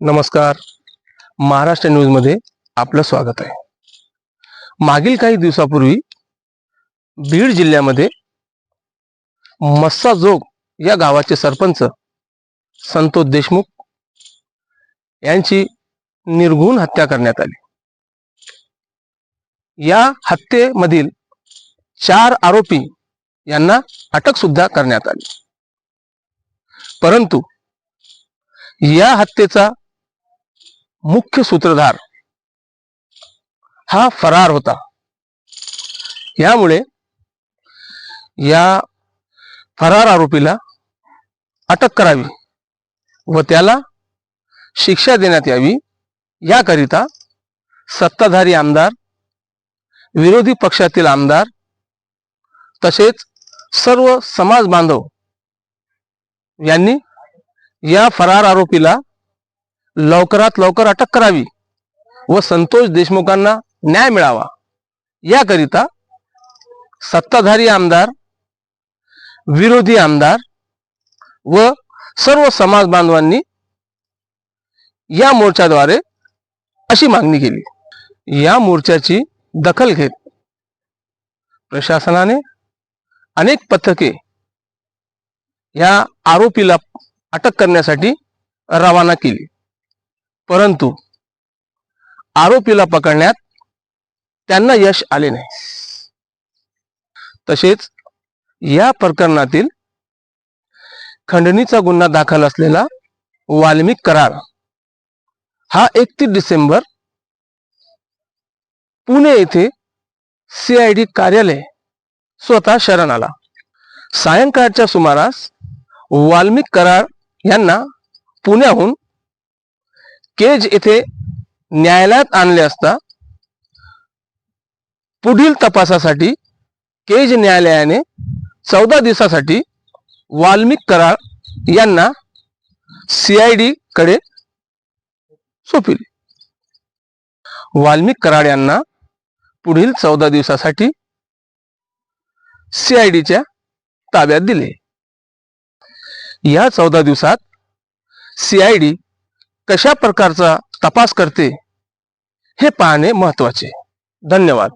नमस्कार. महाराष्ट्र न्यूजमध्ये आपलं स्वागत आहे. मागील काही दिवसापूर्वी बीड जिल्ह्यामध्ये मस्साजोग या गावाचे सरपंच संतोष देशमुख यांची निर्घुण हत्या करण्यात आली. या हत्येमधील चार आरोपी यांना अटक सुद्धा करण्यात आली. परंतु या हत्येचा मुख्य सूत्रधार हा फरार होता. यामुळे या फरार आरोपीला अटक करावी व त्याला शिक्षा देण्यात यावी. याकरिता सत्ताधारी आमदार विरोधी पक्षातील आमदार तसेच सर्व समाज बांधव यांनी या फरार आरोपीला लवकरात लवकर अटक करावी व संतोष देशमुखांना न्याय मिळावा. याकरिता सत्ताधारी आमदार विरोधी आमदार व सर्व समाज बांधवांनी या मोर्चाद्वारे अशी मागणी केली. या मोर्चाची दखल घेत प्रशासनाने अनेक पथके या आरोपीला अटक करण्यासाठी रवाना केली. परंतु आरोपीला पकडण्यात त्यांना यश आले नाही. तसेच या प्रकरणातील खंडणीचा गुन्हा दाखल असलेला वाल्मिक करार हा एकतीस डिसेंबर पुणे येथे सीआयडी कार्यालय स्वतः शरण आला सायंकाळच्या सुमारास वाल्मिक करार यांना पुण्याहून केज येथे न्यायालयात आणले असता पुढील तपासासाठी केज न्यायालयाने चौदा दिवसासाठी वाल्मिक करार यांना सीआयडी कडे सोपविले. वाल्मिक कराड यांना पुढील चौदा दिवसासाठी सीआयडीच्या ताब्यात दिले. या चौदा दिवसात सीआयडी कशा प्रकारचा तपास करते हे पाहणे महत्त्वाचे. धन्यवाद.